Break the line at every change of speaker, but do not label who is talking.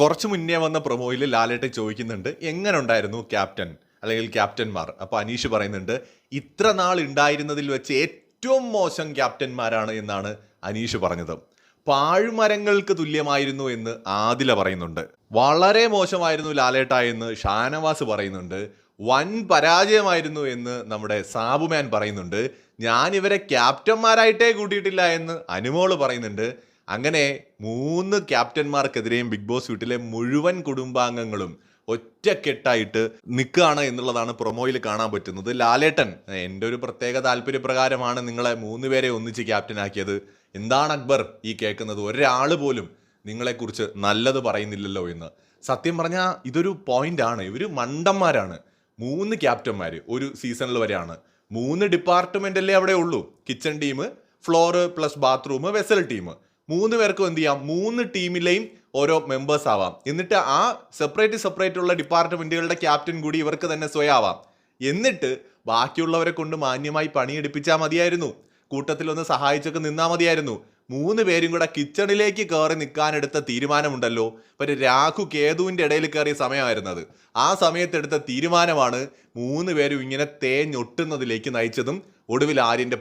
കുറച്ച് മുന്നേ വന്ന പ്രൊമോയിൽ ലാലേട്ടൻ ചോദിക്കുന്നുണ്ട് എങ്ങനെ ഉണ്ടായിരുന്നു ക്യാപ്റ്റൻ അല്ലെങ്കിൽ ക്യാപ്റ്റന്മാർ അപ്പോൾ അനീഷ് പറയുന്നുണ്ട് ഇത്ര നാൾ ഉണ്ടായിരുന്നതിൽ വെച്ച് ഏറ്റവും മോശം ക്യാപ്റ്റന്മാരാണ് എന്നാണ് അനീഷ് പറഞ്ഞത്. പാഴ്മരങ്ങൾക്ക് തുല്യമായിരുന്നു എന്ന് ആദില പറയുന്നുണ്ട്. വളരെ മോശമായിരുന്നു ലാലേട്ട എന്ന് ഷാനവാസ് പറയുന്നുണ്ട്. വൻ പരാജയമായിരുന്നു എന്ന് നമ്മുടെ സാബുമാൻ പറയുന്നുണ്ട്. ഞാൻ ഇവരെ ക്യാപ്റ്റന്മാരായിട്ടേ കൂട്ടിയിട്ടില്ല എന്ന് അനുമോൾ പറയുന്നുണ്ട്. അങ്ങനെ മൂന്ന് ക്യാപ്റ്റന്മാർക്കെതിരെയും ബിഗ് ബോസ് വീട്ടിലെ മുഴുവൻ കുടുംബാംഗങ്ങളും ഒറ്റക്കെട്ടായിട്ട് നിൽക്കുകയാണ് എന്നുള്ളതാണ് പ്രൊമോയിൽ കാണാൻ പറ്റുന്നത്. ലാലേട്ടൻ എന്റെ ഒരു പ്രത്യേക താല്പര്യപ്രകാരമാണ് നിങ്ങളെ മൂന്ന് പേരെ ഒന്നിച്ച് ക്യാപ്റ്റനാക്കിയത്. എന്താണ് അക്ബർ ഈ കേൾക്കുന്നത്? ഒരാൾ പോലും നിങ്ങളെക്കുറിച്ച് നല്ലത് പറയുന്നില്ലല്ലോ എന്ന്. സത്യം പറഞ്ഞാൽ ഇതൊരു പോയിന്റ് ആണ് ഇവർ മണ്ടന്മാരാണ്. മൂന്ന് ക്യാപ്റ്റന്മാർ ഒരു സീസണിൽ വരെയാണ്. മൂന്ന് ഡിപ്പാർട്ട്മെന്റ് അല്ലേ അവിടെ ഉള്ളൂ. Kitchen team floor plus bathroom vessel team. മൂന്ന് പേർക്കും എന്ത് ചെയ്യാം? മൂന്ന് ടീമിലെയും ഓരോ മെമ്പേഴ്സ് ആവാം. എന്നിട്ട് ആ സെപ്പറേറ്റ് സെപ്പറേറ്റ് ഉള്ള ഡിപ്പാർട്ട്മെന്റുകളുടെ ക്യാപ്റ്റൻ കൂടി ഇവർക്ക് തന്നെ സ്വയം ആവാം. എന്നിട്ട് ബാക്കിയുള്ളവരെ കൊണ്ട് മാന്യമായി പണിയെടുപ്പിച്ചാൽ മതിയായിരുന്നു. കൂട്ടത്തിലൊന്ന് സഹായിച്ചൊക്കെ നിന്നാൽ മതിയായിരുന്നു. മൂന്ന് പേരും കൂടെ കിച്ചണിലേക്ക് കയറി നിൽക്കാനെടുത്ത തീരുമാനമുണ്ടല്ലോ. ഒരു രാഹു കേതുവിന്റെ ഇടയിൽ കയറിയ സമയമായിരുന്നത് ആ സമയത്തെടുത്ത തീരുമാനമാണ് മൂന്ന് പേരും ഇങ്ങനെ തേഞ്ഞൊട്ടുന്നതിലേക്ക് നയിച്ചതും ഒടുവിൽ ആര്യന്റെ